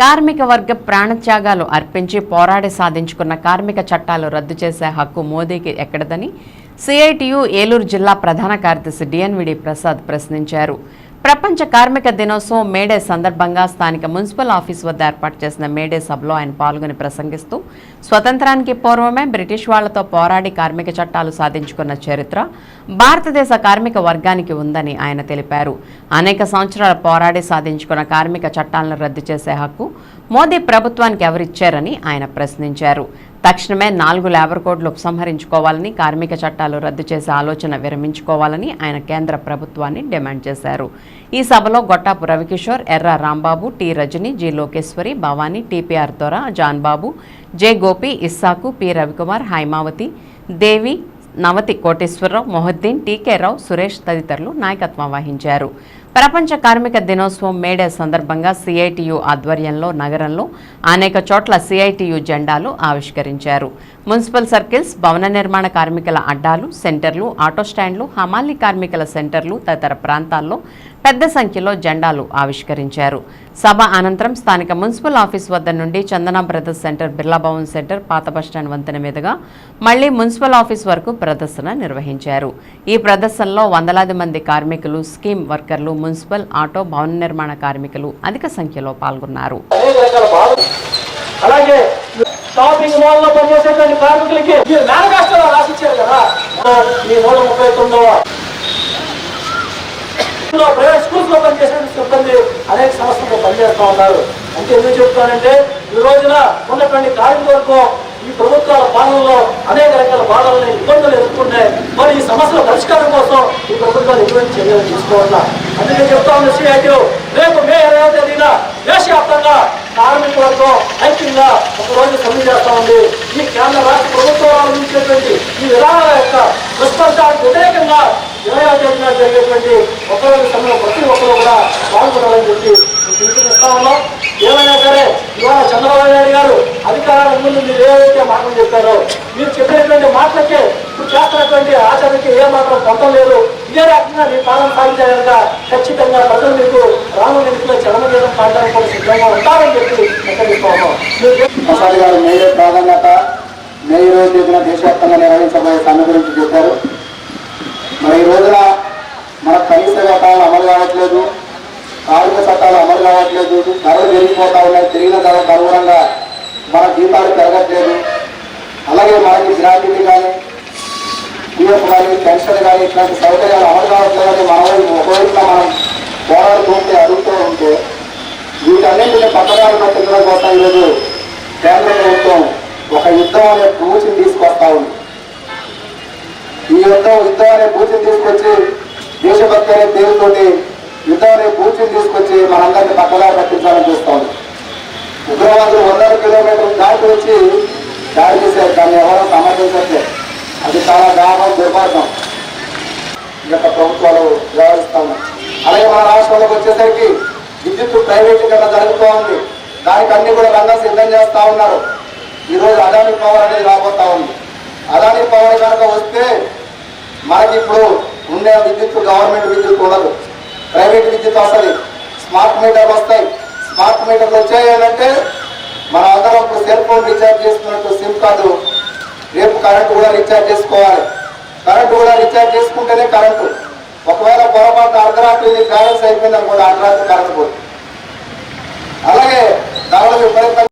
కార్మిక వర్గ ప్రాణత్యాగాలు అర్పించి పోరాడి సాధించుకున్న కార్మిక చట్టాలు రద్దు చేసే హక్కు మోదీకి ఎక్కడదని సిఐటియు ఏలూరు జిల్లా ప్రధాన కార్యదర్శి డిఎన్విడి ప్రసాద్ ప్రశ్నించారు. ప్రపంచ కార్మిక దినోత్సవం మేడే సందర్భంగా స్థానిక మున్సిపల్ ఆఫీస్ వద్ద ఏర్పాటు చేసిన మేడే సభలో ఆయన పాల్గొని ప్రసంగిస్తూ స్వతంత్రానికి పూర్వమే బ్రిటిష్ వాళ్ళతో పోరాడి కార్మిక చట్టాలు సాధించుకున్న చరిత్ర భారతదేశ కార్మిక వర్గానికి ఉందని ఆయన తెలిపారు. అనేక సంవత్సరాల పోరాడి సాధించుకున్న కార్మిక చట్టాలను రద్దు చేసే హక్కు మోదీ ప్రభుత్వానికి ఎవరిచ్చారని ఆయన ప్రశ్నించారు. తక్షణమే నాలుగు లేబర్ కోడ్లు ఉపసంహరించుకోవాలని కార్మిక చట్టాలు రద్దు చేసే ఆలోచన విరమించుకోవాలని ఆయన కేంద్ర ప్రభుత్వాన్ని డిమాండ్ చేశారు. ఈ సభలో Gottapu Ravikishore Erra Rambabu T Rajani G Lokeswari Bhavani TPR Dora John Babu J Gopi Issaku P Ravikumar Hymavathi Devi Navathi Koteswararao Mohiddin TK Rao Suresh తదితరులు నాయకత్వం వహించారు. ప్రపంచ కార్మిక దినోత్సవం మేడే సందర్భంగా సిఐటియు ఆధ్వర్యంలో నగరంలో అనేక చోట్ల సిఐటియు జెండాలు ఆవిష్కరించారు. మున్సిపల్ సర్కిల్స్ భవన నిర్మాణ కార్మికుల అడ్డాలు సెంటర్లు ఆటో స్టాండ్లు హమాలీ కార్మికుల సెంటర్లు తదితర ప్రాంతాల్లో పెద్ద సంఖ్యలో జెండాలు ఆవిష్కరించారు. సభ అనంతరం స్థానిక మున్సిపల్ ఆఫీస్ వద్ద నుండి Chandana brothers centre Birla Bhavan centre పాత బస్టాండ్ వంతెన మీదుగా మళ్ళీ మున్సిపల్ ఆఫీస్ వరకు ప్రదర్శన నిర్వహించారు. ఈ ప్రదర్శనలో వందలాది మంది కార్మికులు స్కీమ్ వర్కర్లు మున్సిపల్ ఆటో భవన నిర్మాణ కార్మికులు అధిక సంఖ్యలో పాల్గొన్నారు. అనేక రకాల బాధలు అలాగే షాపింగ్ మాల్లో పనిచేసేటువంటి కార్మికులకి మీరు మేనిఫెస్టోలో రాసిచ్చారు కదా. ఈ నూట ముప్పై తొమ్మిదవ. ప్రైవేట్ స్కూల్స్లో పనిచేసే సిబ్బంది అనేక సంస్థల్లో పనిచేస్తా ఉన్నారు. అంటే ఎందుకు చెప్తానంటే ఈ రోజున ఉన్నటువంటి కార్మికులకు ఈ ప్రభుత్వాల పాలనలో అనేక రకాల బాధలను ఇబ్బందులు ఎదుర్కొన్నాయి. మరి ఈ సమస్యల పరిష్కారం కోసం ఈ ప్రభుత్వాలు ఎటువంటి చర్యలు తీసుకోవాలా? అందుకే చెప్తా ఉన్న సిఐటి రేపు మే ఇరవై తేదీన దేశవ్యాప్తంగా కార్మికులతో ఐక్యంగా ఒక రోజు సమ్మె చేస్తా ఉంది ఈ కేంద్ర రాష్ట్ర ప్రభుత్వాలు అందించేటువంటి ఈ విధానాల యొక్క దుష్ఫలితాలకు వ్యతిరేకంగా నాయుడు అధికారాల ముందు మీరు ఏవైతే మాటలు చెప్పారో మీరు చెప్పినటువంటి మాటలకే ఇప్పుడు చేస్తున్నటువంటి ఆచరణకి ఏ మాత్రం పొందం లేదు. ఇదే రకంగా మీ పాలన సాగించాక ఖచ్చితంగా ప్రజలు మీకు రాను ఎన్నికల చరమగీతం పాడడానికి కూడా సిద్ధంగా ఉంటారని చెప్పి హెచ్చరిస్తా గారు మేయే ప్రాధాన్యత మే రోజు తేదీన దేశవ్యాప్తంగా నిర్వహించబోయే సమ్మె గురించి చెప్పారు. మరి ఈ రోజున మన కనీస వేతనాలు అమలు కావట్లేదు. కార్మిక చట్టాలు అమలు కావట్లేదు. ధరలు పెరిగిపోతా ఉన్నాయి. పెరిగిన ధరలకు అనుగుణంగా మన జీతాలు పెరగట్లేదు అలాగే మనకి గ్రాడ్యుటీ కానీ పిఎఫ్ కానీ పెన్షన్ కానీ ఇట్లాంటి సౌకర్యాలు అమలు కావట్లేదని మన వైపు ఒకవైపు మనం పోరాడుతూ ఉంటే అడుగుతూ ఉంటే వీటన్నింటిని పక్కదారి పెట్టడం కోసం ఈరోజు కేంద్ర ప్రభుత్వం ఒక యుద్ధం అనే పూచిని తీసుకొస్తా ఉంది. ఈ యుద్ధం యుద్ధం అనే పూచిని తీసుకొచ్చి దేశభక్తి అనే పేరుతోటి యుద్ధం అనే పూచిని తీసుకొచ్చి మనందరినీ పక్కదారి పట్టించాలని చూస్తా ఉంది. ఉగ్రవాదులు వందల కిలోమీటర్ దాటి వచ్చి దాడి చేశారు. దాన్ని ఎవరో సమర్థించట్లేదు. అది చాలా దారుణం దుర్మార్గం. గత ప్రభుత్వాలు వ్యవహరిస్తాము అలాగే మన రాష్ట్రంలోకి వచ్చేసరికి విద్యుత్ ప్రైవేటీకరణ జరుగుతూ ఉంది. దానికి అన్ని కూడా రంగం సిద్ధం చేస్తూ ఉన్నారు. ఈరోజు రోజు అదాని పవర్ అనేది రాబోతా ఉంది. అదాని పవర్ కనుక వస్తే మనకి ఇప్పుడు ఉండే విద్యుత్ గవర్నమెంట్ విద్యుత్ ఉండదు. ప్రైవేట్ విద్యుత్ వస్తుంది స్మార్ట్ మీటర్ వస్తాయి. స్మార్ట్ మీటర్లు వచ్చాయి అంటే మన అందరం ఇప్పుడు సెల్ ఫోన్ రీఛార్జ్ చేసుకున్నట్టు సిమ్ కార్డు రేపు కరెంటు కూడా రీఛార్జ్ చేసుకోవాలి. కరెంటు కూడా రీఛార్జ్ చేసుకుంటేనే కరెంటు. ఒకవేళ పొరపాటు అర్ధరాత్రి బ్యాలెన్స్ అయిపోయిందనుకోండి అర్ధరాత్రి కరెంటు పోతుంది అలాగే దాని విపరీతంగా